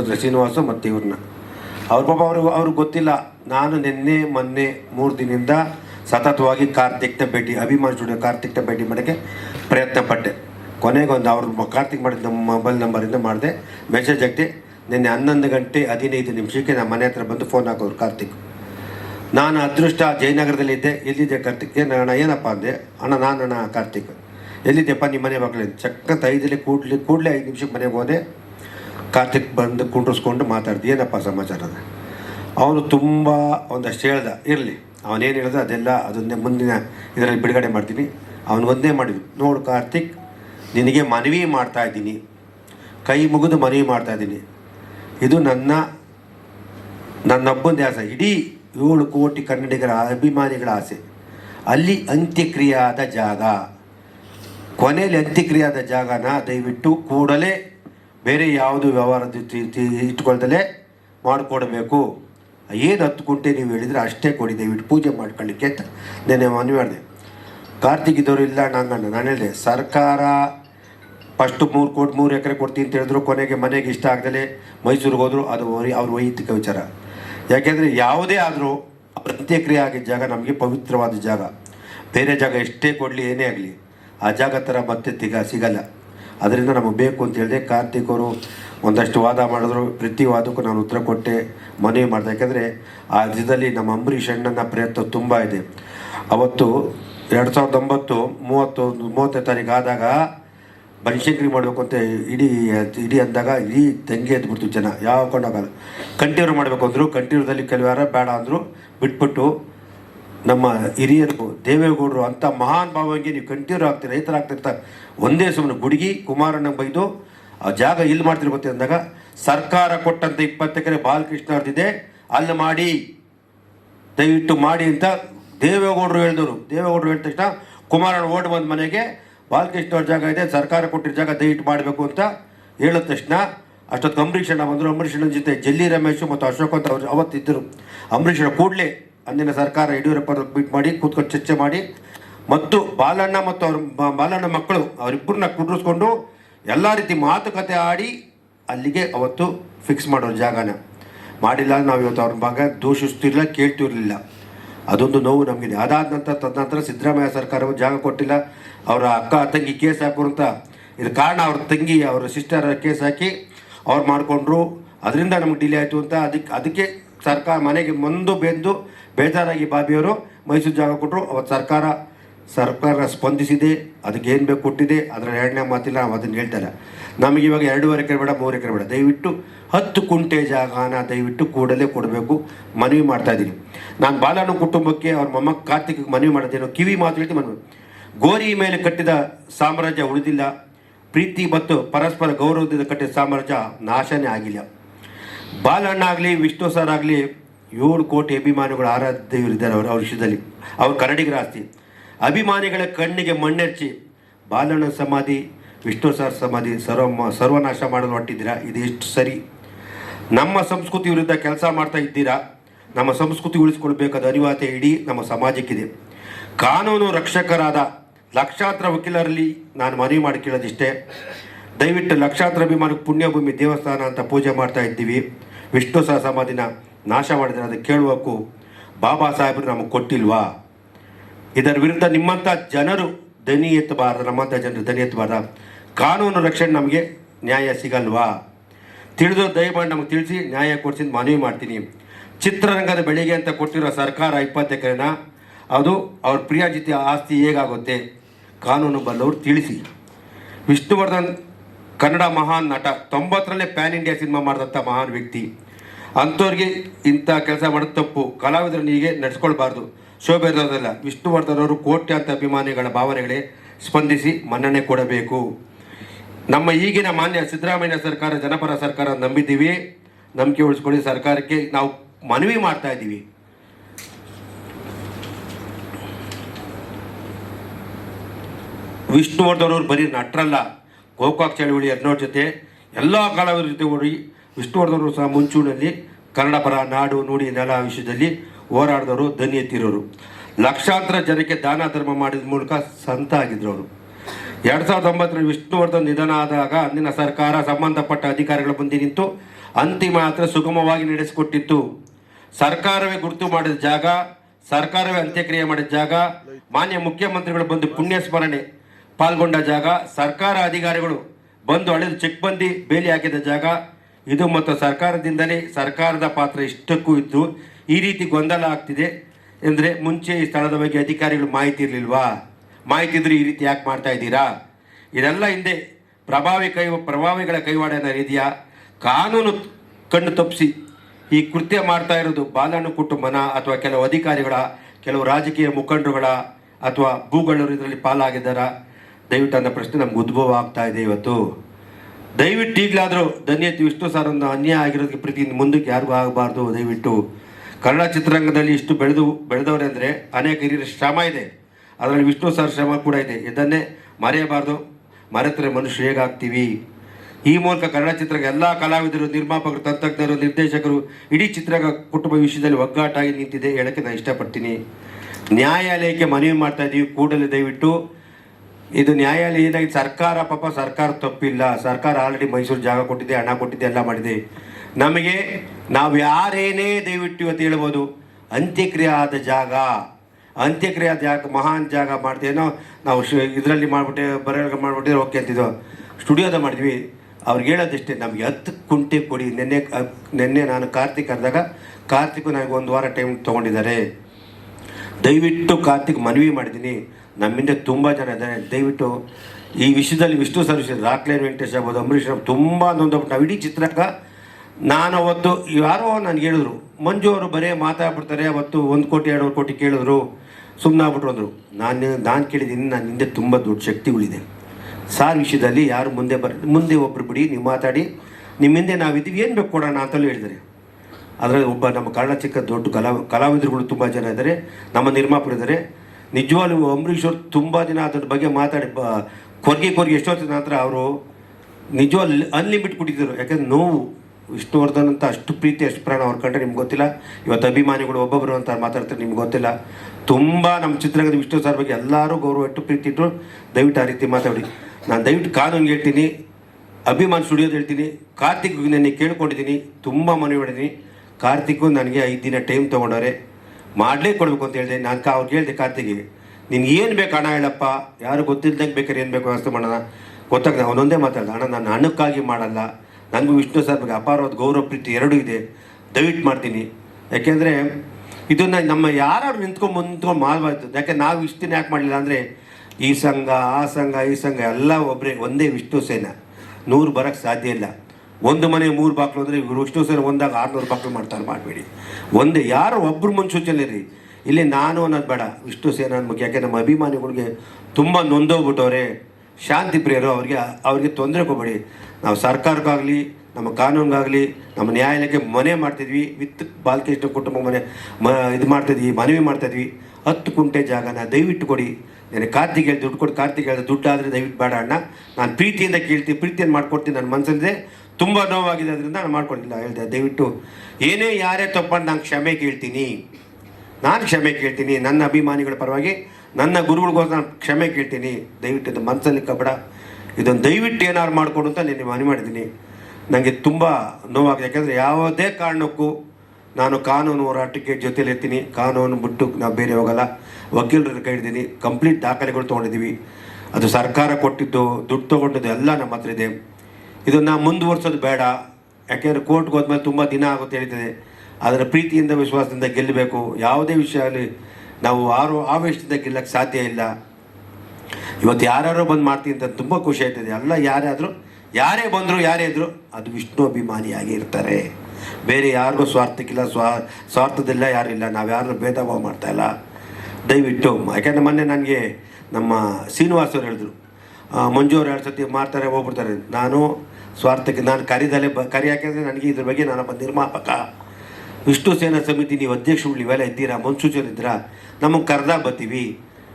ಪುತ್ರ ಶ್ರೀನಿವಾಸ ಮತ್ತು ಇವ್ರನ್ನ. ಅವ್ರ ಪಾಪ ಅವ್ರಿಗೆ ಅವ್ರಿಗೆ ಗೊತ್ತಿಲ್ಲ. ನಾನು ನಿನ್ನೆ, ಮೊನ್ನೆ, ಮೂರು ದಿನದಿಂದ ಸತತವಾಗಿ ಕಾರ್ತಿಕ್ನ ಭೇಟಿ, ಅಭಿಮಾನ್ ಸ್ಟುಡಿಯೋ ಕಾರ್ತಿಕ್ನ ಭೇಟಿ ಮಾಡೋಕ್ಕೆ ಪ್ರಯತ್ನ ಪಟ್ಟೆ. ಕೊನೆಗೊಂದು ಅವ್ರ ಕಾರ್ತಿಕ್ ಮಾಡಿದ ನಮ್ಮ ಮೊಬೈಲ್ ನಂಬರಿಂದ ಮಾಡಿದೆ. ಮೆಸೇಜ್ ಹಾಕಿ ನಿನ್ನೆ ಹನ್ನೊಂದು ಗಂಟೆ ಹದಿನೈದು ನಿಮಿಷಕ್ಕೆ ನಮ್ಮ ಮನೆ ಹತ್ರ ಬಂದು ಫೋನ್ ಹಾಕೋರು ಕಾರ್ತಿಕ್. ನಾನು ಅದೃಷ್ಟ ಜಯನಗರದಲ್ಲಿದ್ದೆ ಎಲ್ಲಿದ್ದೆ ಕಾರ್ತಿಕ್? ಏನು ಅಣ್ಣ, ಏನಪ್ಪ ಅಂದೆ. ಅಣ್ಣ ನಾನು ಅಣ್ಣ ಕಾರ್ತಿಕ್ ಎಲ್ಲಿದ್ದೆಪ್ಪ ನಿಮ್ಮ ಮನೆ ಮಕ್ಕಳು ಚಕ್ಕಂತ ಐದಲ್ಲಿ ಕೂಡಲಿ, ಕೂಡಲೇ ಐದು ನಿಮಿಷಕ್ಕೆ ಮನೆಗೆ ಹೋದೆ. ಕಾರ್ತಿಕ್ ಬಂದು ಕುಂಡ್ರಿಸ್ಕೊಂಡು ಮಾತಾಡ್ದು, ಏನಪ್ಪ ಸಮಾಚಾರ ಅದು? ಅವನು ತುಂಬ ಒಂದಷ್ಟು ಹೇಳ್ದ, ಇರಲಿ, ಅವನೇನು ಹೇಳ್ದ, ಅದೆಲ್ಲ ಅದನ್ನೇ ಮುಂದಿನ ಇದರಲ್ಲಿ ಬಿಡುಗಡೆ ಮಾಡ್ತೀನಿ. ಅವನು ಒಂದೇ ಮಾಡಿದ್ವಿ ನೋಡು ಕಾರ್ತಿಕ್, ನಿನಗೆ ಮನವಿ ಮಾಡ್ತಾ ಇದ್ದೀನಿ, ಕೈ ಮುಗಿದು ಮನವಿ ಮಾಡ್ತಾ ಇದ್ದೀನಿ. ಇದು ನನ್ನ, ನನ್ನೊಬ್ಬಂದೇ ಆಸೆ, ಇಡೀ ಏಳು ಕೋಟಿ ಕನ್ನಡಿಗರ ಅಭಿಮಾನಿಗಳ ಆಸೆ. ಅಲ್ಲಿ ಅಂತ್ಯಕ್ರಿಯೆ ಆದ ಜಾಗ ಕೊನೆಯಲ್ಲಿ ಅಂತ್ಯಕ್ರಿಯೆ ಆದ ಜಾಗನ ದಯವಿಟ್ಟು ಕೂಡಲೇ ಬೇರೆ ಯಾವುದು ವ್ಯವಹಾರ ಇಟ್ಕೊಳ್ದಲೇ ಮಾಡಿಕೊಡಬೇಕು. ಏನು ಹತ್ತು ಗುಂಟೆ ನೀವು ಹೇಳಿದರೆ ಅಷ್ಟೇ ಕೊಡಿ, ದಯವಿಟ್ಟು ಪೂಜೆ ಮಾಡ್ಕೊಳ್ಳಿಕ್ಕೆ ಅಂತ ನೆನೆ ಮನವಿ ಮಾಡಿದೆ. ಕಾರ್ತಿಕ್ ಇದ್ದವರು ಇಲ್ಲ, ನಾನು ನಾನು ಹೇಳಿದೆ, ಸರ್ಕಾರ ಫಸ್ಟ್ ಮೂರು ಕೋಟಿ ಮೂರು ಎಕರೆ ಕೊಡ್ತೀನಿ ಅಂತ ಹೇಳಿದ್ರು, ಕೊನೆಗೆ ಮನೆಗೆ ಇಷ್ಟ ಆಗದಲೇ ಮೈಸೂರಿಗೆ ಹೋದರು, ಅದು ಅವ್ರ- ಅವ್ರ ವೈಯಕ್ತಿಕ ವಿಚಾರ. ಯಾಕೆಂದರೆ ಯಾವುದೇ ಆದರೂ ಅಂತ್ಯಕ್ರಿಯೆ ಆಗಿದ್ದ ಜಾಗ ನಮಗೆ ಪವಿತ್ರವಾದ ಜಾಗ. ಬೇರೆ ಜಾಗ ಎಷ್ಟೇ ಕೊಡಲಿ ಏನೇ ಆಗಲಿ, ಆ ಜಾಗ ಥರ ಮತ್ತೆ ತಿಗ ಸಿಗಲ್ಲ. ಅದರಿಂದ ನಮಗೆ ಬೇಕು ಅಂತ ಹೇಳಿದೆ. ಕಾರ್ತಿಕ್ ಅವರು ಒಂದಷ್ಟು ವಾದ ಮಾಡಿದ್ರು. ಪ್ರತಿ ವಾದಕ್ಕೂ ನಾನು ಉತ್ತರ ಕೊಟ್ಟೆ, ಮನವಿ ಮಾಡಿದೆ. ಯಾಕೆಂದರೆ ಆ ದಿನದಲ್ಲಿ ನಮ್ಮ ಅಂಬರೀಷ್ ಅಣ್ಣನ ಪ್ರಯತ್ನ ತುಂಬ ಇದೆ. ಅವತ್ತು ಎರಡು ಸಾವಿರದ ಒಂಬತ್ತು ಮೂವತ್ತು ಮೂವತ್ತನೇ ತಾರೀಕು ಆದಾಗ ಬನಶಂಕರಿ ಮಾಡಬೇಕು ಅಂತ ಇಡೀ ಇಡೀ ಅಂದಾಗ ಇಡೀ ತಂಗಿ ಎದ್ಬಿಡ್ತು ಜನ. ಯಾವ ಕೊಂಡಾಗಲ್ಲ ಕಂಟಿನ್ಯೂ ಮಾಡಬೇಕು ಅಂದರು. ಕಂಠೀರದಲ್ಲಿ ಕೆಲವಾರ ಬೇಡ ಅಂದರು. ಬಿಟ್ಬಿಟ್ಟು ನಮ್ಮ ಹಿರಿಯರು, ದೇವೇಗೌಡರು ಅಂಥ ಮಹಾನ್ ಭಾವಂಗೆ ನೀವು ಕಂಟಿನ್ಯೂ ಆಗ್ತೀರಿ ರೈತರಾಗ್ತಿರ್ತಾರೆ ಒಂದೇ ಸುಮ್ಮನೆ ಗುಡುಗಿ ಕುಮಾರಣ್ಣ ಬೈದು, ಆ ಜಾಗ ಇಲ್ಲಿ ಮಾಡ್ತಿರೋ ಗೊತ್ತೆ ಅಂದಾಗ, ಸರ್ಕಾರ ಕೊಟ್ಟಂತ ಇಪ್ಪತ್ತು ಎಕರೆ ಬಾಲಕೃಷ್ಣ ಅವ್ರದ್ದಿದೆ ಅಲ್ಲಿ ಮಾಡಿ, ದಯವಿಟ್ಟು ಮಾಡಿ ಅಂತ ದೇವೇಗೌಡರು ಹೇಳಿದವರು. ದೇವೇಗೌಡರು ಹೇಳಿದ ತಕ್ಷಣ ಕುಮಾರಣ್ಣ ಓಡ್ ಬಂದ ಮನೆಗೆ, ಬಾಲಕೃಷ್ಣ ಅವ್ರ ಜಾಗ ಇದೆ, ಸರ್ಕಾರ ಕೊಟ್ಟಿರೋ ಜಾಗ ದಯವಿಟ್ಟು ಮಾಡಬೇಕು ಅಂತ ಹೇಳಿದ ತಕ್ಷಣ ಅಷ್ಟೊತ್ತು ಅಂಬರೀಷ್ ಅಣ್ಣ ಬಂದರು. ಅಂಬರೀಷ್ ಜೊತೆ ಜಲ್ಲಿ ರಮೇಶ್ ಮತ್ತು ಅಶೋಕ್ ಅಂತ ಅವರು ಅವತ್ತಿದ್ದರು. ಅಂಬರೀಷ್ ಅಣ್ಣ ಕೂಡಲೇ ಅಂದಿನ ಸರ್ಕಾರ ಯಡಿಯೂರಪ್ಪ ಮೀಟ್ ಮಾಡಿ, ಕೂತ್ಕೊಂಡು ಚರ್ಚೆ ಮಾಡಿ ಮತ್ತು ಬಾಲಣ್ಣ ಮತ್ತು ಅವ್ರ ಬಾಲಣ್ಣ ಮಕ್ಕಳು ಅವರಿಬ್ಬರನ್ನ ಕುಡ್ರಿಸ್ಕೊಂಡು ಎಲ್ಲ ರೀತಿ ಮಾತುಕತೆ ಆಡಿ ಅಲ್ಲಿಗೆ ಅವತ್ತು ಫಿಕ್ಸ್ ಮಾಡೋರು ಜಾಗನ. ಮಾಡಿಲ್ಲ ನಾವು ಇವತ್ತು ಅವ್ರ ಭಾಗ ದೂಷಿಸ್ತಿರಲಿಲ್ಲ, ಕೇಳ್ತಿರಲಿಲ್ಲ. ಅದೊಂದು ನೋವು ನಮಗಿದೆ. ಅದಾದ ನಂತರ ತದನಂತರ ಸಿದ್ದರಾಮಯ್ಯ ಸರ್ಕಾರವು ಜಾಗ ಕೊಟ್ಟಿಲ್ಲ. ಅವರ ಅಕ್ಕ, ತಂಗಿ ಕೇಸ್ ಹಾಕೋರು ಅಂತ ಇದು ಕಾರಣ ಅವ್ರ ತಂಗಿ, ಅವರ ಸಿಸ್ಟರ್ ಕೇಸ್ ಹಾಕಿ ಅವ್ರು ಮಾಡಿಕೊಂಡ್ರು. ಅದರಿಂದ ನಮ್ಗೆ ಡಿಲೇ ಆಯಿತು ಅಂತ ಅದಕ್ಕೆ ಅದಕ್ಕೆ ಸರ್ಕಾರ ಮನೆಗೆ ಮಂದು ಬೆಂದು ಬೇಜಾರಾಗಿ ಬಾಬಿಯವರು ಮೈಸೂರು ಜಾಗ ಕೊಟ್ಟರು ಅವತ್ತು ಸರ್ಕಾರ ಸರ್ಕಾರ ಸ್ಪಂದಿಸಿದೆ, ಅದಕ್ಕೆ ಏನು ಬೇಕು ಕೊಟ್ಟಿದೆ ಅದರ ಎರಡನೇ ಮಾತಿಲ್ಲ, ನಾವು ಅದನ್ನು ಹೇಳ್ತಾರೆ ನಮಗೆ ಇವಾಗ ಎರಡೂವರೆ ಎಕರೆ ಬೇಡ ಮೂರು ಎಕರೆ ಬೇಡ. ದಯವಿಟ್ಟು ಹತ್ತು ಕುಂಟೆ ಜಾಗನ ದಯವಿಟ್ಟು ಕೂಡಲೇ ಕೊಡಬೇಕು. ಮನವಿ ಮಾಡ್ತಾ ಇದ್ದೀನಿ. ನಾನು ಬಾಲಣ್ಣ ಕುಟುಂಬಕ್ಕೆ ಅವ್ರ ಮೊಮ್ಮ ಕಾರ್ತಿಕ್ ಮನವಿ ಮಾಡೋದೇನೋ ಕಿವಿ ಮಾತು ಹೇಳ್ತಿ ಮನವಿ ಗೋರಿ ಮೇಲೆ ಕಟ್ಟಿದ ಸಾಮ್ರಾಜ್ಯ ಉಳಿದಿಲ್ಲ. ಪ್ರೀತಿ ಮತ್ತು ಪರಸ್ಪರ ಗೌರವದಿಂದ ಕಟ್ಟಿದ ಸಾಮ್ರಾಜ್ಯ ನಾಶನೇ ಆಗಿಲ್ಲ. ಬಾಲಣ್ಣ ಆಗಲಿ ವಿಷ್ಣು ಸರ್ ಆಗಲಿ, ಏಳು ಕೋಟಿ ಅಭಿಮಾನಿಗಳು ಆರಾಧ್ಯ ಅವರು ಅವ್ರ ವಿಷಯದಲ್ಲಿ. ಅವ್ರ ಕನ್ನಡಿಗರ ಆಸ್ತಿ. ಅಭಿಮಾನಿಗಳ ಕಣ್ಣಿಗೆ ಮಣ್ಣೆರ್ಚಿ ಬಾಲಣ್ಣ ಸಮಾಧಿ ವಿಷ್ಣು ಸಮಾಧಿ ಸರ್ವ ಸರ್ವನಾಶ ಮಾಡಲು ಹೊಟ್ಟಿದ್ದೀರಾ ಇದು ಸರಿ. ನಮ್ಮ ಸಂಸ್ಕೃತಿ ವಿರುದ್ಧ ಕೆಲಸ ಮಾಡ್ತಾ ಇದ್ದೀರಾ? ನಮ್ಮ ಸಂಸ್ಕೃತಿ ಉಳಿಸ್ಕೊಳ್ಬೇಕಾದ ಅನಿವಾರ್ಯತೆ ಇಡೀ ನಮ್ಮ ಸಮಾಜಕ್ಕಿದೆ. ಕಾನೂನು ರಕ್ಷಕರಾದ ಲಕ್ಷಾಂತರ ವಕೀಲರಲ್ಲಿ ನಾನು ಮನವಿ ಮಾಡಿ ಕೇಳೋದಿಷ್ಟೇ. ದಯವಿಟ್ಟು ಲಕ್ಷಾಂತರ ಅಭಿಮಾನಕ್ಕೆ ಪುಣ್ಯಭೂಮಿ ದೇವಸ್ಥಾನ ಅಂತ ಪೂಜೆ ಮಾಡ್ತಾ ಇದ್ದೀವಿ. ವಿಷ್ಣು ಸಹ ಸಮಾಧಿನ ನಾಶ ಮಾಡಿದ್ರೆ ಅದು ಕೇಳುವಕ್ಕೂ ಬಾಬಾ ಸಾಹೇಬರು ನಮಗೆ ಕೊಟ್ಟಿಲ್ವಾ? ಇದರ ವಿರುದ್ಧ ನಿಮ್ಮಂಥ ಜನರು ದನಿ ಎತ್ತಬಾರದು ನಮ್ಮಂಥ ಜನರು ದನಿ ಎತ್ತಬಾರ್ದ. ಕಾನೂನು ರಕ್ಷಣೆ ನಮಗೆ ನ್ಯಾಯ ಸಿಗಲ್ವಾ? ತಿಳಿದು ದಯಮಾಡಿ ನಮಗೆ ತಿಳಿಸಿ, ನ್ಯಾಯ ಕೊಡಿಸಿ ಅಂತ ಮನವಿ ಮಾಡ್ತೀನಿ. ಚಿತ್ರರಂಗದ ಬೆಳೆಗೆ ಅಂತ ಕೊಟ್ಟಿರೋ ಸರ್ಕಾರ ಇಪ್ಪತ್ತು ಎಕರೆನ ಅದು ಅವ್ರ ಪ್ರಿಯಾಜಿತ ಆಸ್ತಿ ಹೇಗಾಗುತ್ತೆ? ಕಾನೂನು ಬಲ್ಲವರು ತಿಳಿಸಿ. ವಿಷ್ಣುವರ್ಧನ್ ಕನ್ನಡ ಮಹಾನ್ ನಟ, ತೊಂಬತ್ತರಲ್ಲೇ ಪ್ಯಾನ್ ಇಂಡಿಯಾ ಸಿನಿಮಾ ಮಾಡಿದಂಥ ಮಹಾನ್ ವ್ಯಕ್ತಿ. ಅಂಥವ್ರಿಗೆ ಇಂಥ ಕೆಲಸ ಮಾಡೋದು ತಪ್ಪು. ಕಲಾವಿದರನ್ನ ಹೀಗೆ ನಡೆಸ್ಕೊಳ್ಬಾರ್ದು. ಶೋಭೆ ಇರೋದಲ್ಲ ವಿಷ್ಣುವರ್ಧನ್ ಅವರು ಕೋಟ್ಯಾಂತ ಅಭಿಮಾನಿಗಳ ಭಾವನೆಗಳೇ ಸ್ಪಂದಿಸಿ ಮನ್ನಣೆ ಕೊಡಬೇಕು. ನಮ್ಮ ಈಗಿನ ಮಾನ್ಯ ಸಿದ್ದರಾಮಯ್ಯ ಸರ್ಕಾರ, ಜನಪರ ಸರ್ಕಾರ ನಂಬಿದ್ದೀವಿ. ನಂಬಿಕೆ ಉಳಿಸ್ಕೊಳ್ಳಿ, ಸರ್ಕಾರಕ್ಕೆ ನಾವು ಮನವಿ ಮಾಡ್ತಾ ಇದ್ದೀವಿ. ವಿಷ್ಣುವರ್ಧನ್ ಅವರು ಬರೀ ನಟರಲ್ಲ. ಗೋಕಾಕ್ ಚಳವಳಿ ಎರಡನವ್ರ ಜೊತೆ ಎಲ್ಲ ಕಲಾವಿದರ ಜೊತೆ ಓಡಿ ವಿಷ್ಣುವರ್ಧನ್ ಸಹ ಮುಂಚೂಣಿಯಲ್ಲಿ ಕನ್ನಡ ಪರ ನಾಡು ನುಡಿ ನೆಲ ವಿಷಯದಲ್ಲಿ ಹೋರಾಡಿದವರು ದನಿ ಲಕ್ಷಾಂತರ ಜನಕ್ಕೆ ದಾನ ಧರ್ಮ ಮಾಡಿದ ಮೂಲಕ ಸಂತ ಆಗಿದ್ರು ಅವರು. ಎರಡು ಸಾವಿರದ ಒಂಬತ್ತರಲ್ಲಿ ವಿಷ್ಣುವರ್ಧನ್ ನಿಧನ ಆದಾಗ ಅಂದಿನ ಸರ್ಕಾರ ಸಂಬಂಧಪಟ್ಟ ಅಧಿಕಾರಿಗಳ ಮುಂದೆ ನಿಂತು ಅಂತಿಮ ಯಾತ್ರೆ ಸುಗಮವಾಗಿ ನಡೆಸಿಕೊಟ್ಟಿತ್ತು. ಸರ್ಕಾರವೇ ಗುರುತು ಮಾಡಿದ ಜಾಗ, ಸರ್ಕಾರವೇ ಅಂತ್ಯಕ್ರಿಯೆ ಮಾಡಿದ ಜಾಗ, ಮಾನ್ಯ ಮುಖ್ಯಮಂತ್ರಿಗಳು ಬಂದು ಪುಣ್ಯ ಸ್ಮರಣೆ ಪಾಲ್ಗೊಂಡ ಜಾಗ, ಸರ್ಕಾರ ಅಧಿಕಾರಿಗಳು ಬಂದು ಅಳೆದು ಚೆಕ್ ಬಂದಿ, ಬೇಲಿ ಹಾಕಿದ ಜಾಗ. ಇದು ಮತ್ತು ಸರ್ಕಾರದಿಂದಲೇ ಸರ್ಕಾರದ ಪಾತ್ರ ಇಷ್ಟಕ್ಕೂ ಇದ್ದು ಈ ರೀತಿ ಗೊಂದಲ ಆಗ್ತಿದೆ ಅಂದರೆ ಮುಂಚೆ ಈ ಸ್ಥಳದ ಬಗ್ಗೆ ಅಧಿಕಾರಿಗಳು ಮಾಹಿತಿ ಇರಲಿಲ್ವಾ? ಮಾಹಿತಿ ಇದ್ರೆ ಈ ರೀತಿ ಯಾಕೆ ಮಾಡ್ತಾ ಇದ್ದೀರಾ? ಇದೆಲ್ಲ ಹಿಂದೆ ಪ್ರಭಾವಿ ಕೈ, ಪ್ರಭಾವಿಗಳ ಕೈವಾಡ ಇದೆಯಾ ಕಾನೂನು ಕಣ್ಣು ತಪ್ಪಿಸಿ ಈ ಕೃತ್ಯ ಮಾಡ್ತಾ ಇರೋದು ಬಾಲಣ್ಣ ಕುಟುಂಬನ ಅಥವಾ ಕೆಲವು ಅಧಿಕಾರಿಗಳ, ಕೆಲವು ರಾಜಕೀಯ ಮುಖಂಡರುಗಳ ಅಥವಾ ಭೂಗಳ್ಳರು ಇದರಲ್ಲಿ ಪಾಲಾಗಿದ್ದಾರಾ? ದಯವಿಟ್ಟು ಅನ್ನೋ ಪ್ರಶ್ನೆ ನಮ್ಗೆ ಉದ್ಭವ ಆಗ್ತಾ ಇದೆ ಇವತ್ತು. ದಯವಿಟ್ಟು ಈಗಲಾದರೂ ಧನ್ಯತೆ ವಿಷ್ಣು ಸರ್ ಒಂದು ಅನ್ಯಾಯ ಆಗಿರೋದಕ್ಕೆ ಪ್ರೀತಿಯಿಂದ ಮುಂದಕ್ಕೆ ಯಾರಿಗೂ ಆಗಬಾರ್ದು. ದಯವಿಟ್ಟು ಕನ್ನಡ ಚಿತ್ರರಂಗದಲ್ಲಿ ಇಷ್ಟು ಬೆಳೆದು, ಬೆಳೆದವರೆ ಅಂದರೆ ಅನೇಕ ಹಿರಿಯರ ಶ್ರಮ ಇದೆ. ಅದರಲ್ಲಿ ವಿಷ್ಣು ಸರ್ ಶ್ರಮ ಕೂಡ ಇದೆ. ಇದನ್ನೇ ಮರೆಯಬಾರ್ದು. ಮರೆತರೆ ಮನುಷ್ಯ ಹೇಗಾಗ್ತೀವಿ? ಈ ಮೂಲಕ ಕನ್ನಡ ಚಿತ್ರಕ್ಕೆ ಎಲ್ಲ ಕಲಾವಿದರು, ನಿರ್ಮಾಪಕರು, ತಂತ್ರಜ್ಞರು, ನಿರ್ದೇಶಕರು ಇಡೀ ಚಿತ್ರ ಕುಟುಂಬ ವಿಷಯದಲ್ಲಿ ಒಗ್ಗಾಟಾಗಿ ನಿಂತಿದೆ ಹೇಳೋಕ್ಕೆ ನಾನು ಇಷ್ಟಪಡ್ತೀನಿ. ನ್ಯಾಯಾಲಯಕ್ಕೆ ಮನವಿ ಮಾಡ್ತಾ ಇದ್ದೀವಿ ಕೂಡಲೇ ದಯವಿಟ್ಟು. ಇದು ನ್ಯಾಯಾಲಯ ಏನಾಗಿದೆ ಸರ್ಕಾರ ಪಾಪ ಸರ್ಕಾರ ತಪ್ಪಿಲ್ಲ. ಸರ್ಕಾರ ಆಲ್ರೆಡಿ ಮೈಸೂರು ಜಾಗ ಕೊಟ್ಟಿದೆ, ಹಣ ಕೊಟ್ಟಿದೆ, ಎಲ್ಲ ಮಾಡಿದೆ. ನಮಗೆ ನಾವು ಯಾರೇನೇ ದಯವಿಟ್ಟು ಇವತ್ತು ಹೇಳ್ಬೋದು ಅಂತ್ಯಕ್ರಿಯೆ ಆದ ಜಾಗ ಅಂತ್ಯಕ್ರಿಯೆ ಆದ ಜಾಗ, ಮಹಾನ್ ಜಾಗ ಮಾಡ್ತೇನೋ ನಾವು ಇದರಲ್ಲಿ ಮಾಡಿಬಿಟ್ಟೆ, ಬರೆಯೊಳಗೆ ಮಾಡಿಬಿಟ್ಟಿದ್ರೆ ಓಕೆ ಅಂತಿದ್ದೋ ಸ್ಟುಡಿಯೋದ ಮಾಡಿದ್ವಿ. ಅವ್ರಿಗೆ ಹೇಳೋದಿಷ್ಟೇ, ನಮಗೆ ಹತ್ತು ಕುಂಟೆ ಕೊಡಿ. ನಿನ್ನೆ ನಿನ್ನೆ ನಾನು ಕಾರ್ತಿಕ್ ಅಂದಾಗ, ಕಾರ್ತಿಕ್ ನನಗೆ ಒಂದು ವಾರ ಟೈಮ್ ತೊಗೊಂಡಿದ್ದಾರೆ. ದಯವಿಟ್ಟು ಕಾರ್ತಿಕ್ ಮನವಿ ಮಾಡಿದ್ದೀನಿ. ನಮ್ಮಿಂದ ತುಂಬ ಜನ ಇದ್ದಾರೆ. ದಯವಿಟ್ಟು ಈ ವಿಷಯದಲ್ಲಿ ವಿಷ್ಣು ಸರ್ವಿಸ್ ರಾಕ್ಲೈನ್ ವೆಂಕಟೇಶ್ ಆಗ್ಬೋದು, ಅಂಬರೀಷ್ ತುಂಬ ನೊಂದೋಗ್ಬಿಟ್ಟು ನಾವು ಇಡೀ ಚಿತ್ರಕ್ಕ ನಾನು ಅವತ್ತು ಯಾರೋ ನನಗೆ ಹೇಳಿದ್ರು ಮಂಜು ಅವರು ಬರೇ ಮಾತಾಡ್ಬಿಡ್ತಾರೆ, ಅವತ್ತು ಒಂದು ಕೋಟಿ ಎರಡು ಕೋಟಿ ಕೇಳಿದ್ರು ಸುಮ್ಮನೆ ಆಗ್ಬಿಟ್ರು ಅಂದರು. ನಾನು ನಾನು ಕೇಳಿದ್ದೀನಿ, ನಾನು ಹಿಂದೆ ತುಂಬ ದೊಡ್ಡ ಶಕ್ತಿಗಳಿದೆ ಸಾರ್ ವಿಷಯದಲ್ಲಿ ಯಾರು ಮುಂದೆ ಬರ, ಮುಂದೆ ಒಬ್ಬರು ಬಿಡಿ, ನೀವು ಮಾತಾಡಿ ನಿಮ್ಮ ಹಿಂದೆ ನಾವಿದ್ದೀವಿ ಏನು ಬೇಕು ಕೊಡೋಣ ಅಂತಲೂ ಹೇಳಿದ್ದಾರೆ. ಅದರಲ್ಲಿ ಒಬ್ಬ ನಮ್ಮ ಕನ್ನಡ ಚಿಕ್ಕ ದೊಡ್ಡ ಕಲಾ, ಕಲಾವಿದರುಗಳು ತುಂಬ ಜನ ಇದ್ದಾರೆ, ನಮ್ಮ ನಿರ್ಮಾಪಕರು ಇದ್ದಾರೆ. ನಿಜವಾಗ್ಲೂ ಅಂಬರೀಷ್ ಅವರು ತುಂಬ ದಿನ ಅದ್ರ ಬಗ್ಗೆ ಮಾತಾಡಿ, ಬ, ಕೊರ್ಗೆ ಕೊರ್ಗೆ ಎಷ್ಟೊತ್ತಿನ ನಂತರ ಅವರು ನಿಜವಾಗಿ ಅನ್ಲಿಮಿಟ್ ಕೊಟ್ಟಿದ್ದರು. ಯಾಕಂದ್ರೆ ನೋವು ವಿಷ್ಣುವರ್ಧನ್ ಅಂತ ಅಷ್ಟು ಪ್ರೀತಿ, ಅಷ್ಟು ಪ್ರಾಣ ಅವ್ರ ಕಂಡ್ರೆ ನಿಮ್ಗೆ ಗೊತ್ತಿಲ್ಲ. ಇವತ್ತು ಅಭಿಮಾನಿಗಳು ಒಬ್ಬೊಬ್ಬರು ಅಂತ ಮಾತಾಡ್ತಾರೆ, ನಿಮ್ಗೆ ಗೊತ್ತಿಲ್ಲ. ತುಂಬ ನಮ್ಮ ಚಿತ್ರರಂಗದ ವಿಷ್ಣು ಸರ್ ಬಗ್ಗೆ ಎಲ್ಲರೂ ಗೌರವ ಇಟ್ಟು ಪ್ರೀತಿ ಇಟ್ಟು ದಯವಿಟ್ಟು ಆ ರೀತಿ ಮಾತಾಡಿ. ನಾನು ದಯವಿಟ್ಟು ಕಾನೂನು ಹೇಳ್ತೀನಿ, ಅಭಿಮಾನ್ ಸ್ಟುಡಿಯೋದು ಹೇಳ್ತೀನಿ ಕಾರ್ತಿಕ್ ನಾನು ಕೇಳ್ಕೊಂಡಿದ್ದೀನಿ, ತುಂಬ ಮನವಿ ಮಾಡಿದ್ದೀನಿ. ಕಾರ್ತಿಕ್ ನನಗೆ ಐದು ದಿನ ಟೈಮ್ ತೊಗೊಂಡವ್ರೆ. ಮಾಡಲೇ ಕೊಡಬೇಕು ಅಂತ ಹೇಳಿದೆ. ನಾನು ಕಾ ಅವ್ರಿಗೆ ಹೇಳಿದೆ ಕಾರ್ತಿಕ್ಗೆ, ನಿನ್ಗೆ ಏನು ಬೇಕು ಹಣ ಹೇಳಪ್ಪ? ಯಾರು ಗೊತ್ತಿಲ್ದಂಗೆ ಬೇಕಾದ್ರೆ ಏನು ಬೇಕು ವ್ಯವಸ್ಥೆ ಮಾಡೋಣ? ಗೊತ್ತಾಗ್ತದೆ ಅವನೊಂದೇ ಮಾತಾಡ್ದ ಅಣ್ಣ ನಾನು ಹಣಕ್ಕಾಗಿ ಮಾಡಲ್ಲ. ನನಗೂ ವಿಷ್ಣು ಸರ್ ಬಗ್ಗೆ ಅಪಾರವಾದ ಗೌರವ, ಪ್ರೀತಿ ಎರಡೂ ಇದೆ. ದಯವಿಟ್ಟು ಮಾಡ್ತೀನಿ. ಯಾಕೆಂದರೆ ಇದನ್ನು ನಮ್ಮ ಯಾರು ನಿಂತ್ಕೊಂಡು ಮುಂದ್ಕೊಂಡು ಮಾಡಬಾರ್ದು ಯಾಕೆ ನಾವು ಇಷ್ಟು ದಿನ ಯಾಕೆ ಮಾಡಲಿಲ್ಲ ಅಂದರೆ ಈ ಸಂಘ, ಆ ಸಂಘ, ಈ ಸಂಘ ಎಲ್ಲ ಒಬ್ಬರೇ ಒಂದೇ ವಿಷ್ಣು ಸೇನ. ನೂರು ಬರೋಕ್ಕೆ ಸಾಧ್ಯ ಇಲ್ಲ. ಒಂದು ಮನೆ ಮೂರು ಬಾಕ್ಲು ಅಂದರೆ ಇವರು ವಿಷ್ಣು ಸೇನೆ ಒಂದಾಗ ಆರುನೂರು ಬಾಕ್ಲು ಮಾಡ್ತಾರೆ, ಮಾಡಬೇಡಿ. ಒಂದೇ ಯಾರು ಒಬ್ಬರು ಮುನ್ಸೂಚನೆ ರೀ ಇಲ್ಲಿ ನಾನು ಅನ್ನೋದು ಬೇಡ. ವಿಷ್ಣು ಸೇನ ಅನ್ಬೇಕು ಯಾಕೆ, ನಮ್ಮ ಅಭಿಮಾನಿಗಳಿಗೆ ತುಂಬ ನೊಂದೋಗ್ಬಿಟ್ಟವ್ರೆ. ಶಾಂತಿ ಪ್ರಿಯರು, ಅವ್ರಿಗೆ, ಅವರಿಗೆ ತೊಂದರೆ ಕೊಬೇಡಿ ನಾವು ಸರ್ಕಾರಕ್ಕಾಗಲಿ, ನಮ್ಮ ಕಾನೂನಿಗಾಗಲಿ, ನಮ್ಮ ನ್ಯಾಯಾಲಯಕ್ಕೆ ಮನೆ ಮಾಡ್ತಿದ್ವಿ. ವಿತ್ ಬಾಲಕೃಷ್ಣ ಕುಟುಂಬ ಮನೆ, ಮ, ಇದು ಮಾಡ್ತಿದ್ವಿ, ಮನವಿ ಮಾಡ್ತಾಯಿದ್ವಿ ಹತ್ತು ಕುಂಟೆ ಜಾಗನ ದಯವಿಟ್ಟು ಕೊಡಿ. ನನಗೆ ಕಾರ್ತಿಕ್ ಹೇಳಿ ದುಡ್ಡು ಕೊಡಿ. ಕಾರ್ತಿಕ್ ಹೇಳಿದ ದುಡ್ಡು ಆದರೆ ದಯವಿಟ್ಟು ಬೇಡ ಅಣ್ಣ. ನಾನು ಪ್ರೀತಿಯಿಂದ ಕೇಳ್ತೀನಿ, ಪ್ರೀತಿಯನ್ನು ಮಾಡ್ಕೊಡ್ತೀನಿ. ನನ್ನ ಮನಸ್ಸಲ್ಲಿದೆ ತುಂಬ ನೋವಾಗಿದೆ ಅದರಿಂದ ನಾನು ಮಾಡ್ಕೊಂಡಿಲ್ಲ. ಹೇಳಿದೆ, ದಯವಿಟ್ಟು ಏನೇ ಯಾರೇ ತಪ್ಪಂಡು ನಾನು ಕ್ಷಮೆ ಕೇಳ್ತೀನಿ. ನಾನು ಕ್ಷಮೆ ಕೇಳ್ತೀನಿ. ನನ್ನ ಅಭಿಮಾನಿಗಳ ಪರವಾಗಿ ನನ್ನ ಗುರುಗಳಿಗೋಸ್ಕರ ಕ್ಷಮೆ ಕೇಳ್ತೀನಿ. ದಯವಿಟ್ಟು ಇದು ಮನಸ್ಸಲ್ಲಿ ಕಬಡ ಇದನ್ನು ದಯವಿಟ್ಟು ಏನಾದ್ರು ಮಾಡಿಕೊಡು ಅಂತ ನಿನ್ನೆ ಮನೆ ಮಾಡಿದ್ದೀನಿ. ನನಗೆ ತುಂಬ ನೋವಾಗಿದೆ. ಯಾಕೆಂದರೆ ಯಾವುದೇ ಕಾರಣಕ್ಕೂ ನಾನು ಕಾನೂನು ಹೋರಾಟಕ್ಕೆ ಜೊತೆಲಿರ್ತೀನಿ ಕಾನೂನು ಬಿಟ್ಟು ನಾವು ಬೇರೆ ಹೋಗಲ್ಲ. ವಕೀಲರ ಕೈ ಕಂಪ್ಲೀಟ್ ದಾಖಲೆಗಳು ತೊಗೊಂಡಿದ್ದೀವಿ. ಅದು ಸರ್ಕಾರ ಕೊಟ್ಟಿದ್ದು, ದುಡ್ಡು ತೊಗೊಂಡಿದ್ದು ಎಲ್ಲ ನಮ್ಮ ಹತ್ರ ಇದೆ. ಇದನ್ನು ಮುಂದುವರ್ಸೋದು ಬೇಡ. ಯಾಕೆಂದರೆ ಕೋರ್ಟ್ಗೆ ಹೋದ್ಮೇಲೆ ತುಂಬ ದಿನ ಆಗುತ್ತೆ ಹೇಳ್ತದೆ ಅದರ ಪ್ರೀತಿಯಿಂದ, ವಿಶ್ವಾಸದಿಂದ ಗೆಲ್ಲಬೇಕು. ಯಾವುದೇ ವಿಷಯ ಆಗಲಿ ನಾವು ಆರು ಆವೇಶದಿಂದ ಗೆಲ್ಲಕ್ಕೆ ಸಾಧ್ಯ ಇಲ್ಲ. ಇವತ್ತು ಯಾರ್ಯಾರೋ ಬಂದು ಮಾಡ್ತೀನಿ ಅಂತ ತುಂಬ ಖುಷಿ ಆಯ್ತದೆ ಎಲ್ಲ ಯಾರಾದರೂ, ಯಾರೇ ಬಂದರು, ಯಾರೇ ಇದ್ದರು ಅದು ವಿಷ್ಣು ಅಭಿಮಾನಿಯಾಗಿ ಇರ್ತಾರೆ. ಬೇರೆ ಯಾರಿಗೂ ಸ್ವಾರ್ಥಕ್ಕಿಲ್ಲ, ಸ್ವಾ, ಸ್ವಾರ್ಥದಿಲ್ಲ ಇಲ್ಲ. ನಾವು ಯಾರು ಭೇದ ಭಾವ ಮಾಡ್ತಾ ಇಲ್ಲ. ದಯವಿಟ್ಟು, ಯಾಕೆಂದರೆ ಮೊನ್ನೆ ನನಗೆ ನಮ್ಮ ಶ್ರೀನಿವಾಸ್ ಅವರು ಹೇಳಿದ್ರು. ಮಂಜು ಅವ್ರು ಎರಡು ಸತಿ ಮಾಡ್ತಾರೆ, ಹೋಗ್ಬಿಡ್ತಾರೆ. ನಾನು ಸ್ವಾರ್ಥಕ್ಕೆ, ನಾನು ಕರಿದಲ್ಲೇ ಬ, ಕರಿ ಹಾಕಿದ್ರೆ ನನಗೆ ಇದ್ರ ಬಗ್ಗೆ ನಾನೊಬ್ಬ ನಿರ್ಮಾಪಕ. ವಿಷ್ಣು ಸೇನಾ ಸಮಿತಿ, ನೀವು ಅಧ್ಯಕ್ಷಗಳು ಇವೆಲ್ಲ ಇದ್ದೀರಾ? ಮುನ್ಸೂಚನೆ ಇದ್ದೀರಾ ನಮಗೆ ಕರೆದ ಬರ್ತೀವಿ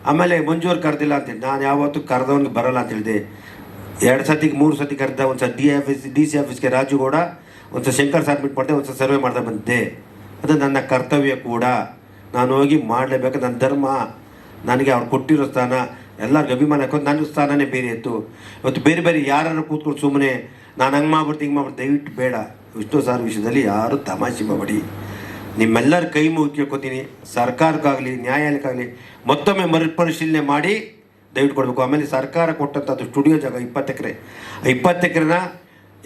ಆಮೇಲೆ ಮಂಜೂರು ಕರೆದಿಲ್ಲ ಅಂತ ನಾನು ಯಾವತ್ತೂ ಕರೆದವನಿಗೆ ಬರಲ್ಲ ಅಂತ ಹೇಳಿದೆ. ಎರಡು ಸತಿಗೆ, ಮೂರು ಸತಿ ಕರೆದ ಒಂದು ಸಲ ಡಿ ಆಫೀಸ್ ಡಿ ಸಿ ಆಫೀಸ್ಗೆ ರಾಜುಗೌಡ ಒಂದು ಸಲ ಶಂಕರ್ ಸಬ್ಮಿಟ್ ಮಾಡಿದೆ ಒಂದು ಸಲ ಸರ್ವೆ ಮಾಡ್ತಾ ಬಂದಿದ್ದೆ ಅದು ನನ್ನ ಕರ್ತವ್ಯ ಕೂಡ. ನಾನು ಹೋಗಿ ಮಾಡಲೇಬೇಕು. ನನ್ನ ಧರ್ಮ, ನನಗೆ ಅವ್ರು ಕೊಟ್ಟಿರೋ ಸ್ಥಾನ, ಎಲ್ಲರಿಗೂ ಅಭಿಮಾನ ಹಾಕೋದು ನನ್ನ ಸ್ಥಾನನೇ ಬೇರೆ ಇತ್ತು. ಇವತ್ತು ಬೇರೆ ಬೇರೆ ಯಾರು ಕೂತ್ಕೊಂಡು ಸುಮ್ಮನೆ ನಾನು ಹಂಗೆ ಮಾಡ್ಬಿಡ್ತೀನಿ ಹಿಂಗೆ ಮಾಡ್ಬಿಡ್ತೀನಿ ದಯವಿಟ್ಟು ಬೇಡ. ವಿಷ್ಣು ಸಾರ್ ವಿಷಯದಲ್ಲಿ ಯಾರು ತಮಾಷೆ ಮಾಡಬೇಡಿ. ನಿಮ್ಮೆಲ್ಲರ ಕೈ ಕೇಳ್ಕೊತೀನಿ ಸರ್ಕಾರಕ್ಕಾಗಲಿ, ನ್ಯಾಯಾಲಯಕ್ಕಾಗಲಿ ಮತ್ತೊಮ್ಮೆ ಮರುಪರಿಶೀಲನೆ ಮಾಡಿ ದಯವಿಟ್ಟು ಕೊಡಬೇಕು. ಆಮೇಲೆ ಸರ್ಕಾರ ಕೊಟ್ಟಂಥದ್ದು ಸ್ಟುಡಿಯೋ ಜಾಗ ಇಪ್ಪತ್ತು ಎಕರೆ. ಇಪ್ಪತ್ತು ಎಕರೆನ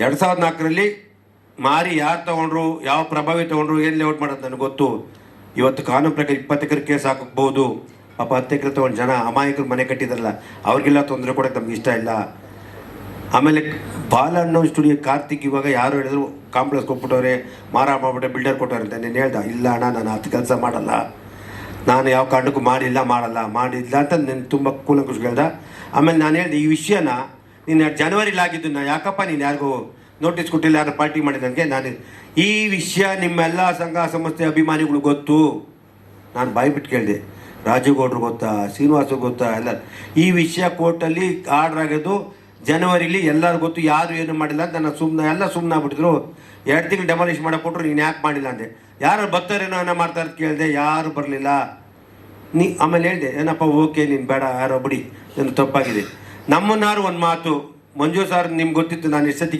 ಎರಡು ಸಾವಿರದ ನಾಲ್ಕರಲ್ಲಿ ಮಾರಿ ಯಾರು ತೊಗೊಂಡ್ರು, ಯಾವ ಪ್ರಭಾವಿ ತೊಗೊಂಡ್ರು, ಏನು ಲೇಔಟ್ ಮಾಡೋದು ನನಗೆ ಗೊತ್ತು. ಇವತ್ತು ಕಾನೂನು ಪ್ರಕಾರ ಇಪ್ಪತ್ತು ಎಕರೆ ಕೇಸ್ ಹಾಕಬಹುದು. ಪಾಪ ಹತ್ತು ಎಕರೆ ತೊಗೊಂಡು ಜನ ಅಮಾಯಕರು ಮನೆ ಕಟ್ಟಿದಾರಲ್ಲ, ಅವ್ರಿಗೆಲ್ಲ ತೊಂದರೆ ಕೊಡೋಕ್ಕೆ ನಮ್ಗೆ ಇಷ್ಟ ಇಲ್ಲ. ಆಮೇಲೆ ಬಾಲಣ್ಣ ಸ್ಟುಡಿಯೋ ಕಾರ್ತಿಕ್ ಇವಾಗ ಯಾರು ಹೇಳಿದ್ರು ಕಾಂಪ್ಲೆಕ್ಸ್ ಕೊಟ್ಬಿಟ್ಟವ್ರೆ, ಮಾರ ಮಾಡ್ಬಿಟ್ಟೆ ಬಿಲ್ಡರ್ ಕೊಟ್ಟವ್ರೆ ಅಂತ ನೀನು ಹೇಳ್ದ. ಇಲ್ಲ ಅಣ್ಣ, ನಾನು ಹತ್ತು ಕೆಲಸ ಮಾಡಲ್ಲ. ನಾನು ಯಾವ ಕಾರಣಕ್ಕೂ ಮಾಡಿಲ್ಲ, ಮಾಡಲ್ಲ, ಮಾಡಿಲ್ಲ ಅಂತ ನೀನು ತುಂಬ ಕೂಲ ಖುಷಿ ಹೇಳ್ದ. ಆಮೇಲೆ ನಾನು ಹೇಳಿದೆ, ಈ ವಿಷಯನ ನೀನು ಜನವರಿಲಿ ಆಗಿದ್ದು ನಾ ಯಾಕಪ್ಪ ನೀನು ಯಾರಿಗೂ ನೋಟಿಸ್ ಕೊಟ್ಟಿಲ್ಲ ಯಾರು ಪಾರ್ಟಿ ಮಾಡಿದಂಗೆ ನಾನು ಈ ವಿಷಯ ನಿಮ್ಮೆಲ್ಲ ಸಂಘ, ಸಂಸ್ಥೆ ಅಭಿಮಾನಿಗಳು ಗೊತ್ತು. ನಾನು ಬಾಯ್ಬಿಟ್ಟು ಕೇಳಿದೆ. ಕೇಳಿದೆ ರಾಜುಗೌಡ್ರು ಗೊತ್ತಾ, ಶ್ರೀನಿವಾಸ ಗೊತ್ತಾ, ಎಲ್ಲ. ಈ ವಿಷಯ ಕೋರ್ಟಲ್ಲಿ ಆರ್ಡ್ರ್ ಆಗೋದು ಜನವರಿಲಿ ಎಲ್ಲರೂ ಗೊತ್ತು ಯಾರು ಏನು ಮಾಡಿಲ್ಲ ಅಂತ ನಾನು ಸುಮ್ಮನೆ ಎಲ್ಲ ಸುಮ್ಮನೆ ಆಗ್ಬಿಟ್ಟಿದ್ರು. ಎರಡು ತಿಂಗಳು ಡೆಮಾಲಿಷ್ ಮಾಡಕ್ಕೆ ನೀನು ಯಾಕೆ ಮಾಡಿಲ್ಲ ಅಂದೆ. ಯಾರು ಬರ್ತಾರೇನೋ ಏನೋ ಮಾಡ್ತಾರೆ ಅಂತ ಕೇಳಿದೆ, ಯಾರು ಬರಲಿಲ್ಲ. ನೀ, ಆಮೇಲೆ ಹೇಳಿದೆ, ಏನಪ್ಪ ಓಕೆ ನೀನು ಬೇಡ, ಯಾರೋ ಬಿಡಿ. ನನ್ನ ತಪ್ಪಾಗಿದೆ. ನಮ್ಮನ್ನಾರು ಒಂದು ಮಾತು, ಮಂಜು ಸರ್ ನಿಮ್ಗೆ ಗೊತ್ತಿತ್ತು, ನಾನು ಎಷ್ಟು ಸತಿ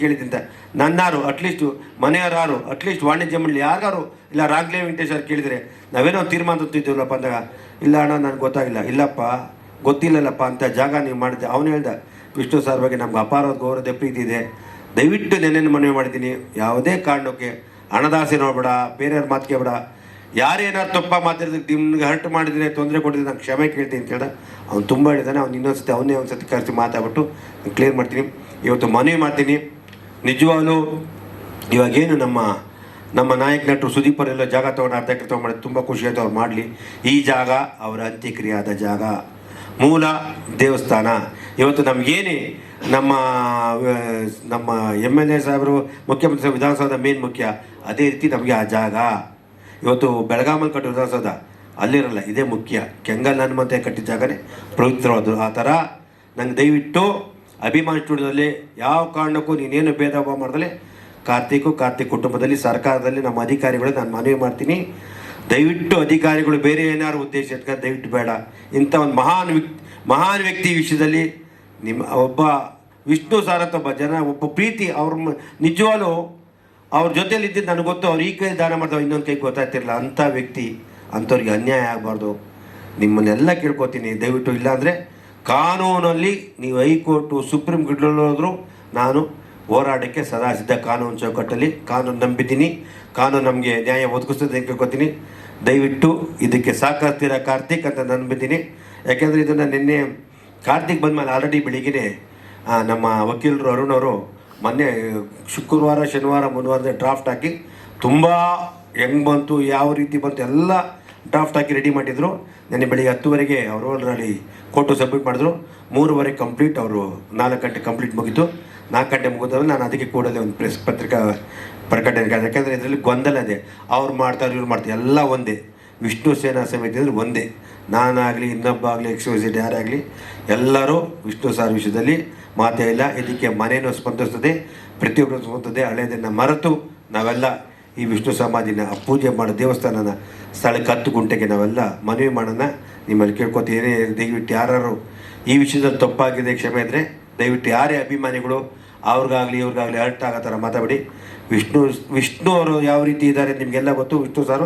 ನನ್ನಾರು ಅಟ್ಲೀಸ್ಟು ಮನೆಯವರಾರು ಅಟ್ಲೀಸ್ಟ್ ವಾಣಿಜ್ಯ ಮಂಡಳಿ ಯಾರು ಇಲ್ಲ ರಾಗ್ಲೇ ವೆಂಕಟೇಶ್ ಅವ್ರು ಕೇಳಿದರೆ, ನಾವೇನೋ ತೀರ್ಮಾನ ತೊತ್ತಿದ್ದೀವಲ್ಲಪ್ಪ ಅಂದಾಗ ಇಲ್ಲ ಅಣ್ಣ, ನನಗೆ ಗೊತ್ತಾಗಿಲ್ಲ. ಇಲ್ಲಪ್ಪ, ಗೊತ್ತಿಲ್ಲಲ್ಲಪ್ಪ ಅಂತ ಜಾಗ ನೀವು ಮಾಡಿದ್ದೆ. ಅವನು ಹೇಳ್ದ ವಿಷ್ಣು ಸರ್ ಬಗ್ಗೆ ನಮ್ಗೆ ಅಪಾರವಾದ ಗೌರವದ ಪ್ರೀತಿ ಇದೆ. ದಯವಿಟ್ಟು ನೆನ್ನೆನ ಮನವಿ ಮಾಡಿದ್ದೀನಿ. ಯಾವುದೇ ಕಾರಣಕ್ಕೆ ಹಣದಾಸೆ ನೋಡ್ಬೇಡ, ಬೇರೆಯವ್ರ ಮಾತು ಕೇಳಬೇಡ. ಯಾರೇನಾದ್ರು ತಪ್ಪ ಮಾತಾಡಿದ್ರೆ ನಿಮ್ಗೆ ಹರ್ಟ್ ಮಾಡಿದ್ರೆ, ತೊಂದರೆ ಕೊಟ್ಟಿದ್ರೆ ನಾನು ಕ್ಷಮೆ ಕೇಳ್ತೀನಿ ಅಂತ ಹೇಳ ಅವ್ನು ತುಂಬ ಹೇಳಿದಾನೆ ಅವ್ನು ಇನ್ನೊಂದು ಸತಿ ಅವನೇ ಒಂದು ಸತಿ ಕರೆಸಿ ಮಾತಾಡ್ಬಿಟ್ಟು ಕ್ಲಿಯರ್ ಮಾಡ್ತೀನಿ. ಇವತ್ತು ಮನವಿ ಮಾಡ್ತೀನಿ. ನಿಜವಾಗಲೂ ಇವಾಗೇನು ನಮ್ಮ ನಮ್ಮ ನಾಯಕ ನಟರು ಸುದೀಪರೆಲ್ಲ ಜಾಗ ತೊಗೊಂಡು ಅರ್ಧ ಎಕರೆ ತೊಗೊಂಡು ತುಂಬ ಖುಷಿ ಆಯಿತು ಅವ್ರು ಮಾಡಲಿ. ಈ ಜಾಗ ಅವರ ಅಂತ್ಯಕ್ರಿಯಾದ ಜಾಗ. ಮೂಲ ದೇವಸ್ಥಾನ. ಇವತ್ತು ನಮಗೇನೆ ನಮ್ಮ ನಮ್ಮ ಎಂ ಎಲ್ ಎ ಸಾಹೇಬರು, ಮುಖ್ಯಮಂತ್ರಿ ವಿಧಾನಸೌಧ ಮೇನ್ ಮುಖ್ಯ, ಅದೇ ರೀತಿ ನಮಗೆ ಆ ಜಾಗ. ಇವತ್ತು ಬೆಳಗಾಮಲ್ಲಿ ಕಟ್ಟಿರೋ ವಿಧಾನಸೌಧ, ಅಲ್ಲಿರಲ್ಲ, ಇದೇ ಮುಖ್ಯ. ಕೆಂಗಲ್ ಹನುಮಂತೆ ಕಟ್ಟಿದ ಜಾಗನೇ ಪ್ರವೃತ್ತರವಾದರು ಆ ಥರ ನಂಗೆ ದಯವಿಟ್ಟು ಅಭಿಮಾನ ಸ್ಟುಡಿಯೋದಲ್ಲಿ ಯಾವ ಕಾರಣಕ್ಕೂ ನೀನೇನು ಭೇದ ಭಾವ ಮಾಡಿದಲ್ಲಿ ಕಾರ್ತಿಕು, ಕಾರ್ತಿಕ್ ಕುಟುಂಬದಲ್ಲಿ, ಸರ್ಕಾರದಲ್ಲಿ ನಮ್ಮ ಅಧಿಕಾರಿಗಳು ನಾನು ಮನವಿ ಮಾಡ್ತೀನಿ. ದಯವಿಟ್ಟು ಅಧಿಕಾರಿಗಳು ಬೇರೆ ಏನಾದ್ರು ಉದ್ದೇಶ ಇಟ್ಕೊಂಡು ದಯವಿಟ್ಟು ಬೇಡ. ಇಂಥ ಒಂದು ಮಹಾನ್ ವ್ಯಕ್ತಿ ಮಹಾನ್ ವ್ಯಕ್ತಿ ವಿಷಯದಲ್ಲಿ ನಿಮ್ಮ ಒಬ್ಬ ವಿಷ್ಣು ಸಾರತ್ ಒಬ್ಬ ಜನ, ಒಬ್ಬ ಪ್ರೀತಿ ಅವ್ರ ನಿಜವಾಗ್ಲೂ ಅವ್ರ ಜೊತೆಲಿ ಇದ್ದಿದ್ದು ನನಗೆ ಗೊತ್ತು, ಅವ್ರು ಈ ಕೈ ದಾನ ಮಾಡ್ತಾವೆ ಇನ್ನೊಂದು ಕೈ ಗೊತ್ತಾಗ್ತಿರಲಿಲ್ಲ. ಅಂಥ ವ್ಯಕ್ತಿ, ಅಂಥವ್ರಿಗೆ ಅನ್ಯಾಯ ಆಗಬಾರ್ದು. ನಿಮ್ಮನ್ನೆಲ್ಲ ಕೇಳ್ಕೊತೀನಿ. ದಯವಿಟ್ಟು ಇಲ್ಲಾಂದರೆ ಕಾನೂನಲ್ಲಿ ನೀವು ಹೈಕೋರ್ಟು, ಸುಪ್ರೀಂ ಕೋರ್ಟಲ್ಲಿ ಹೋದ್ರು ನಾನು ಹೋರಾಟಕ್ಕೆ ಸದಾ ಸಿದ್ಧ ಕಾನೂನು ಚೌಕಟ್ಟಲ್ಲಿ ಕಾನೂನು ನಂಬಿದ್ದೀನಿ. ಕಾನೂನು ನಮಗೆ ನ್ಯಾಯ ಒದಗಿಸ್ತದೆ ಅಂತ ಕೇಳ್ಕೊತೀನಿ. ದಯವಿಟ್ಟು ಇದಕ್ಕೆ ಸಹಕರಿಸ್ತೀರ ಕಾರ್ತಿಕ್ ಅಂತ ನಂಬಿದ್ದೀನಿ. ಯಾಕೆಂದರೆ ಇದನ್ನು ನಿನ್ನೆ ಕಾರ್ತಿಕ್ ಬಂದಮೇಲೆ ಆಲ್ರೆಡಿ ಬೆಳಿಗ್ಗೆ ನಮ್ಮ ವಕೀಲರು ಅರುಣ್ ಅವರು ಮೊನ್ನೆ ಶುಕ್ರವಾರ, ಶನಿವಾರ ಮುಂದುವಾರದ ಡ್ರಾಫ್ಟ್ ಹಾಕಿ ತುಂಬ ಹೆಂಗೆ ಬಂತು, ಯಾವ ರೀತಿ ಬಂತು ಎಲ್ಲ ಡ್ರಾಫ್ಟ್ ಹಾಕಿ ರೆಡಿ ಮಾಡಿದರು. ನೆನ್ನೆ ಬೆಳಿಗ್ಗೆ ಹತ್ತುವರೆಗೆ ಅವರು ಅದರಲ್ಲಿ ಕೋರ್ಟು ಸಬ್ಮಿಟ್ ಮಾಡಿದ್ರು. ಮೂರುವರೆ ಕಂಪ್ಲೀಟ್ ಅವರು, ನಾಲ್ಕು ಗಂಟೆ ಕಂಪ್ಲೀಟ್ ಮುಗೀತು. ನಾಲ್ಕು ಗಂಟೆ ಮುಗಿದ್ರೆ ನಾನು ಅದಕ್ಕೆ ಕೂಡಲೇ ಒಂದು ಪ್ರೆಸ್ ಪತ್ರಿಕಾ ಪ್ರಕಟಣೆ ಯಾಕಂದರೆ ಇದರಲ್ಲಿ ಗೊಂದಲ ಇದೆ. ಅವ್ರು ಮಾಡ್ತಾರೆ, ಇವ್ರು ಮಾಡ್ತಾರೆ, ಎಲ್ಲ ಒಂದೇ. ವಿಷ್ಣು ಸೇನಾ ಸಮಿತಿ ಅಂದರೆ ಒಂದೇ. ನಾನಾಗಲಿ ಇನ್ನೊಬ್ಬ ಆಗಲಿ ಎಕ್ಸ್ಕ್ಲೂಸಿಡ್ ಯಾರಾಗಲಿ, ಎಲ್ಲರೂ ವಿಷ್ಣು ಸಾರ್ ವಿಷಯದಲ್ಲಿ ಮಾತೇ ಇಲ್ಲ. ಇದಕ್ಕೆ ಮನೆಯನ್ನು ಸ್ಪಂದಿಸ್ತದೆ, ಪ್ರತಿಯೊಬ್ಬರು ಸ್ಪಂದಿಸ್ತದೆ, ಹಳೆಯದನ್ನು ಮರೆತು ನಾವೆಲ್ಲ ಈ ವಿಷ್ಣು ಸಮಾಧಿನ ಪೂಜೆ ಮಾಡೋ ದೇವಸ್ಥಾನನ ಸ್ಥಳಕ್ಕೆ ಹತ್ತು ಗುಂಟೆಗೆ ನಾವೆಲ್ಲ ಮನವಿ ಮಾಡೋಣ. ನಿಮ್ಮಲ್ಲಿ ಕೇಳ್ಕೊತೀನಿ ದಯವಿಟ್ಟು ಯಾರು ಈ ವಿಷಯದಲ್ಲಿ ತಪ್ಪಾಗಿದೆ ಕ್ಷಮೆ ಇದ್ದರೆ ದಯವಿಟ್ಟು ಯಾರೇ ಅಭಿಮಾನಿಗಳು, ಅವ್ರಿಗಾಗಲಿ, ಇವ್ರಿಗಾಗಲಿ ಹರ್ಟ್ ಆಗೋ ಥರ ಮಾತಾಡಿ ವಿಷ್ಣು ವಿಷ್ಣು ಅವರು ಯಾವ ರೀತಿ ಇದ್ದಾರೆ ನಿಮಗೆಲ್ಲ ಗೊತ್ತು. ವಿಷ್ಣು ಸಾರು